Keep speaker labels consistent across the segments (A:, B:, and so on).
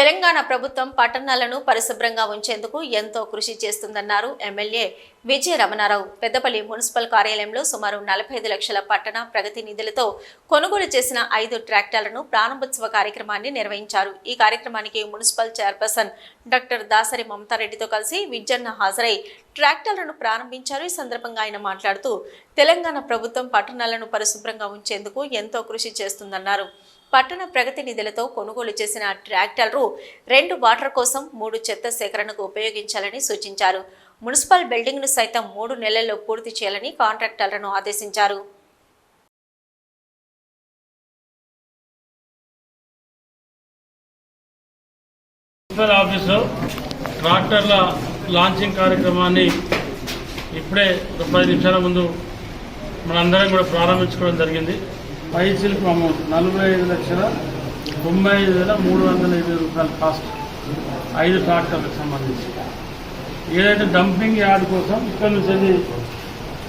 A: తెలంగాణ ప్రభుత్వం పట్టణాలను పరిశుభ్రంగా ఉంచేందుకు ఎంతో కృషి చేస్తుందన్నారు ఎమ్మెల్యే విజయ రమణారావు పెద్దపల్లి మున్సిపల్ కార్యాలయంలో సుమారు నలభై ఐదు లక్షల పట్టణ ప్రగతి నిధులతో కొనుగోలు చేసిన ఐదు ట్రాక్టర్లను ప్రారంభోత్సవ కార్యక్రమాన్ని నిర్వహించారు. ఈ కార్యక్రమానికి మున్సిపల్ చైర్పర్సన్ డాక్టర్ దాసరి మమతారెడ్డితో కలిసి విజ్జన్న హాజరై ట్రాక్టర్లను ప్రారంభించారు. ఈ సందర్భంగా ఆయన మాట్లాడుతూ తెలంగాణ ప్రభుత్వం పట్టణాలను పరిశుభ్రంగా ఉంచేందుకు ఎంతో కృషి చేస్తుందన్నారు. పట్టణ ప్రగతి నిధులతో కొనుగోలు చేసిన ట్రాక్టర్లు రెండు వాటర్ కోసం మూడు చెత్త సేకరణకు ఉపయోగించాలని సూచించారు. మున్సిపల్ బిల్డింగ్ను సైతం మూడు నెలల్లో పూర్తి చేయాలని కాంట్రాక్టర్లను ఆదేశించారు.
B: ట్రాక్టర్ల లాంచింగ్ కార్యక్రమాన్ని ఇప్పుడే ఒక పది నిమిషాల ముందు మనందరం కూడా ప్రారంభించుకోవడం జరిగింది. పై సిల్క్ అమౌంట్ నలభై ఐదు లక్షల తొంభై ఐదు వేల మూడు వందల ఇరవై రూపాయల కాస్ట్ ఐదు ట్రాక్టర్లకు సంబంధించి. ఏదైతే డంపింగ్ యార్డ్ కోసం ఇక్కడ నుంచి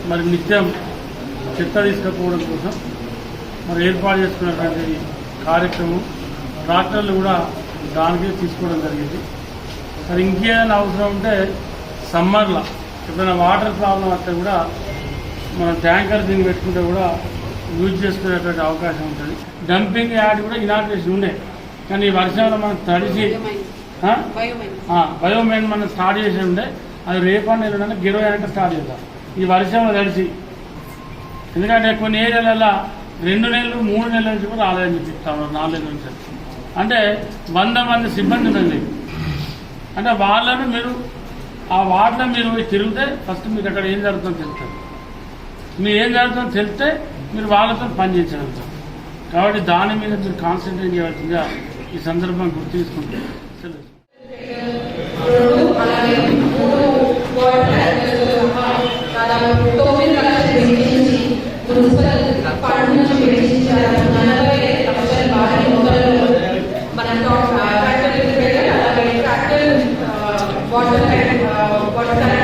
B: మరి నిత్యం చెత్త తీసుకపోవడం కోసం మరి ఏర్పాటు చేసుకున్నటువంటి కార్యక్రమం ట్రాక్టర్లు కూడా దానికే తీసుకోవడం జరిగింది. మరి ఇంకేదైనా అవసరం ఉంటే సమ్మర్లో. ఎప్పుడైనా వాటర్ ప్రాబ్లం వస్తే కూడా మనం ట్యాంకర్ దీన్ని పెట్టుకుంటే కూడా యూజ్ చేసుకునేటువంటి అవకాశం ఉంటుంది. డంపింగ్ యార్డ్ కూడా ఇనాగ్రేషన్ ఉండే. కానీ ఈ వర్షంలో మనం తడిసి బయోమెయిన్ మనం స్టార్ట్ చేసి ఉండే అది రేపన్న ఎల్లుండి గిరవై అంటే స్టార్ట్ చేద్దాం. ఈ వర్షంలో తడిసి. ఎందుకంటే కొన్ని ఏరియాలలో రెండు నెలలు మూడు నెలల నుంచి కూడా ఆదాయం చూపిస్తాం నాలుగు నెలల నుంచి. అంటే వంద మంది సిబ్బంది ఉన్నది అంటే వాళ్ళను మీరు ఆ వార్డులో మీరు తిరిగితే ఫస్ట్ మీకు అక్కడ ఏం జరుగుతుందో తెలుస్తుంది మీరు ఏం జరుగుతుందో తెలిస్తే మీరు వాళ్ళతో పనిచేయగలుగుతారు కాబట్టి దాని మీద మీరు కాన్సన్ట్రేట్ చేయవలసిందిగా ఈ సందర్భం గుర్తు తీసుకుంటారు సెలవు.
C: what, uh, what